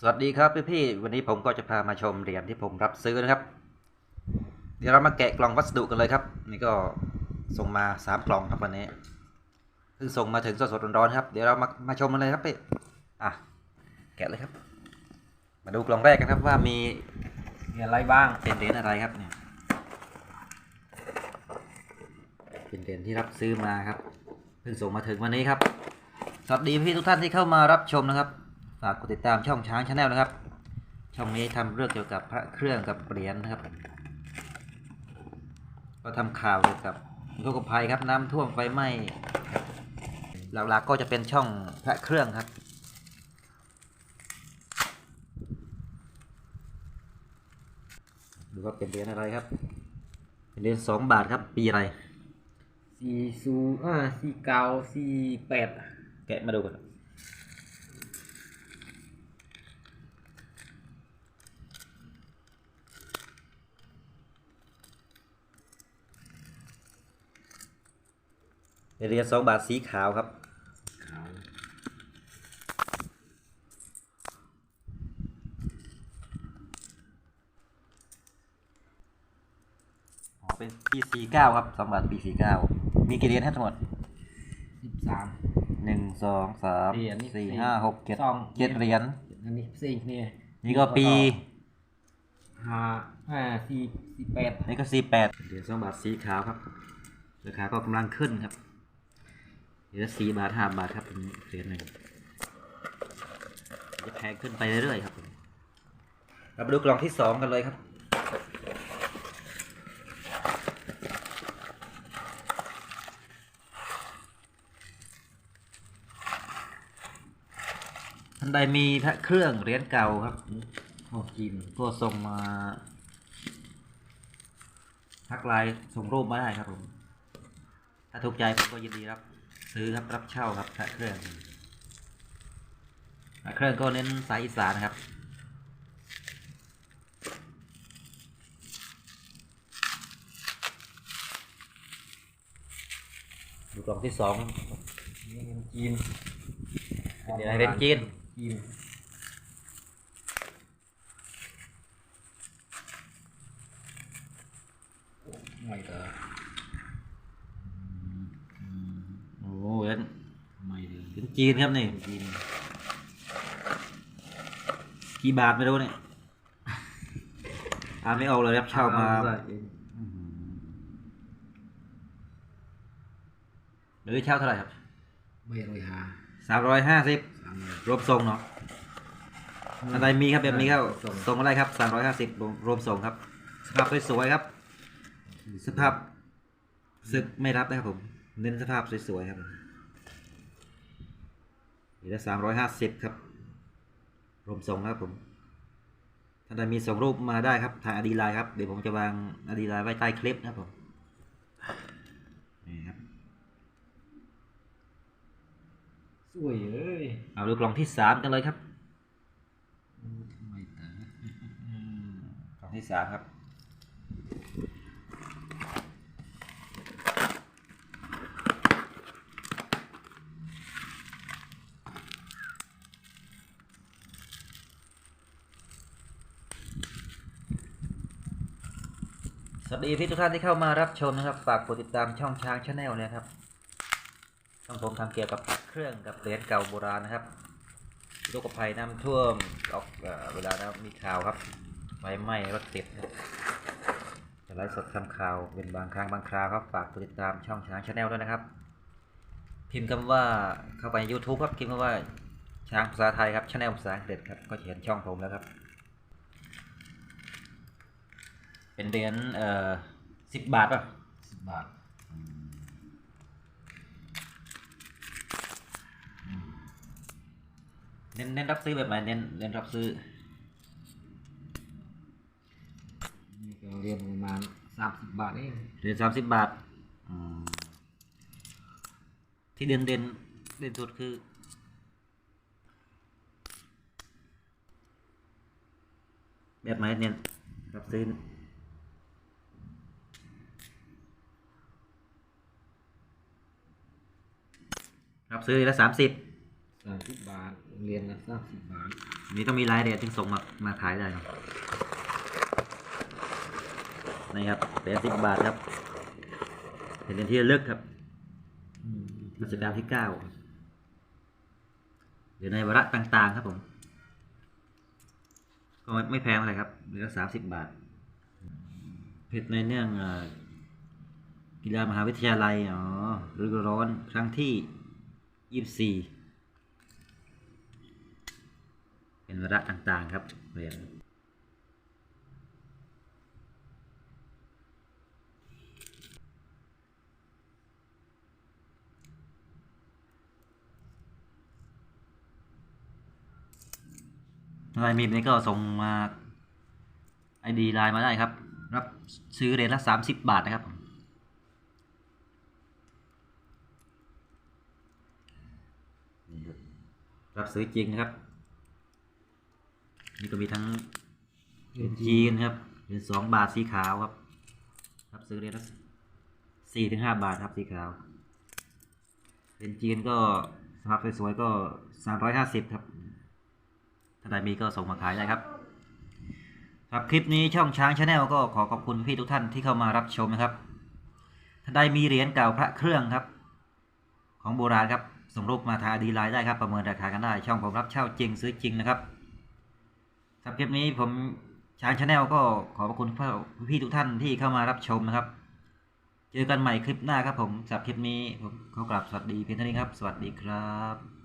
สวัสดีครับพี่พี่ๆวันนี้ผมก็จะพามาชมเหรียญที่ผมรับซื้อนะครับ เดี๋ยวเรามาแกะกล่องวัสดุกันเลยครับ นี่ก็ส่งมาสามกล่องครับวันนี้เพิ่งส่งมาถึงสดๆร้อนๆครับ เดี๋ยวเรามามาชมกันเลยครับพี่อะแกะเลยครับ มาดูกล่องแรกกันครับว่ามีมีอะไรบ้างเป็นเหรียญอะไรครับเนี่ยเป็นเหรียญที่รับซื้อมาครับเพิ่งส่งมาถึงวันนี้ครับสวัสดีพี่ทุกท่านที่เข้ามารับชมนะครับ ฝากกดติดตามช่องช้างชาแนลนะครับ ช่องนี้ทำเรื่องเกี่ยวกับพระเครื่องกับเหรียญนะครับ ก็ทำข่าวเกี่ยวกับอุทกภัยครับน้ำท่วมไฟไหม้หลักๆก็จะเป็นช่องพระเครื่องครับดูว่าเป็นเหรียญอะไรครับเป็นเหรียญสองบาทครับ ปีอะไรสี่ศูนย์อ่าสี่เก้าสี่แปดแกะมาดูกัน เป็นเหรียญสองบาทสีขาวครับขาวอ๋อเป็นปีสี่เก้าครับสองบาทปีสี่เก้ามีกี่เหรียญทั้งหมดสิบสาม หนึ่งสองสามเหรียญนี่สี่สี่ห้าหกเจ็ดสอง เจ็ดเหรียญอันนี้สี่นี่นี่ก็ปีห้าห้าสี่สี่แปดนี่ก็สี่แปดเหรียญสองบาทสีขาวครับราคาก็กำลังขึ้นครับเหรียญสี่บาทห้าบาทครับเป็นเหรียญหนึ่งจะแพงขึ้นไปเรื่อยๆครับมเรามาดูกล่องที่สองกันเลยครับ ท่านใดมีพระเครื่องเหรียญเก่าครับโอ้จีนก็ส่งมาทักไลน์ส่งรูปมาได้ครับผม ถ้าถูกใจผมก็ยินดีรับ ซื้อครับรับเช่าครับพระเครื่องพระเครื่องก็เน้นสายอีสานนะครับดูกล่องที่สองนี่เป็นจีนเดี๋ยวเป็นจีนจีนไม่เออ โอ้โหเหรียญ ไม่เลย เหรียญ จีนครับนี่จีนกี่บาทไม่รู้เนี่ยอ่านไม่ออกเลยครับเช่ามาใส่หรือเช่าเท่าไหร่ครับไม่เลยฮะสามร้อยห้าสิบสามเลยรวมส่งเนาะอะไรมีครับแบบนี้ครับส่งส่งอะไรครับสามร้อยห้าสิบรวมส่งครับ สภาพสวยๆครับ สภาพซึกไม่รับนะครับผม เน้นสภาพสวยๆครับ นี่ละสามร้อยห้าสิบครับรวมส่งนะครับผมถ้าใดมีส่งรูปมาได้ครับทางอดีไลน์ครับเดี๋ยวผมจะวางอดีไลน์ไว้ใต้คลิปนะครับผมนี่ครับสวยเอ้ยเอาดูกล่องที่สามกันเลยครับไม่เตะกล่องที่สามครับ วัสดีพี่ทุกท่านที่เข้ามารับชมนะครับ ฝากกดติดตามช่องช้างชาแนลเนี่ยครับ ช่องผมทำเกี่ยวกับเครื่องกับเหรียญเก่าโบราณนะครับโรคภัยน้ำท่วมออกเอเวลานะมีข่าวครับไฟไหม้รถติดจะไลฟ์สดทำข่าวเป็นบางครั้งบางคราวครับ ฝากกดติดตามช่องช้างชาแนลด้วยนะครับ พิมพ์คำว่าเข้าไป YouTube ครับพิมพ์คำว่าช้างภาษาไทยครับชาแนลภาษาอังกฤษครับก็จะเห็นช่องผมแล้วครับ เป็นเหรียญเอ่อสิบบาทป่ะสิบบาทเน้นเน้นรับซื้อแบบไหนเน้นเน้นรับซื้อนี่ก็เรียนประมาณสามสิบบาทเองเหรียญสามสิบบาทอืมที่เด่นเด่นเด่นสุดคือ แบบไหนเน้นรับซื้อ รับซื้อละสามสิบสามสิบบาทเหรียญละสามสิบบาทนี่ต้องมีรายละเอียดถึงส่งมามาขายได้ครับนี่ครับเหรียญสิบบาทครับเป็นเหรียญที่ระลึกครับอืมรัชกาลที่เก้าหรือในวาระต่าง ๆ ครับผม ก็ไม่ไม่แพงอะไรครับเหลือสามสิบบาท เพชรในเนื่องเอ่อกีฬามหาวิทยาลัย อ๋อฤดูร้อนครั้งที่ ยี่สิบสี่เป็นวาระต่างๆครับเรียญอะไรมีแบบนี้ก็ส่งมาไอดีไลน์มาได้ครับ รับซื้อเรียญละสามสิบบาทนะครับ นี่ครับ รับซื้อจริงนะครับ นี่ก็มีทั้งเหรียญจีนครับเหรียญสองบาทสีขาวครับ รับซื้อเหรียญละสี่ถึงห้าบาทครับสีขาวเหรียญจีนก็สภาพสวยๆก็สามร้อยห้าสิบครับ ถ้าใดมีก็ส่งมาขายได้ครับครับคลิปนี้ช่องช้างชาแนลก็ขอขอบคุณพี่ทุกท่านที่เข้ามารับชมนะครับ ถ้าใดมีเหรียญเก่าพระเครื่องครับ ของโบราณครับ ส่งรูปมาทาดีไลน์ได้ครับประเมินราคากันได้ ช่องผมรับเช่าจริงซื้อจริงนะครับสำหรับคลิปนี้ผมช้างชาแนลก็ขอบพระคุณพี่ทุกท่านที่เข้ามารับชมนะครับ เจอกันใหม่คลิปหน้าครับผมสำหรับคลิปนี้ผมขอกราบสวัสดีเพียงเท่านี้ครับ สวัสดีครับ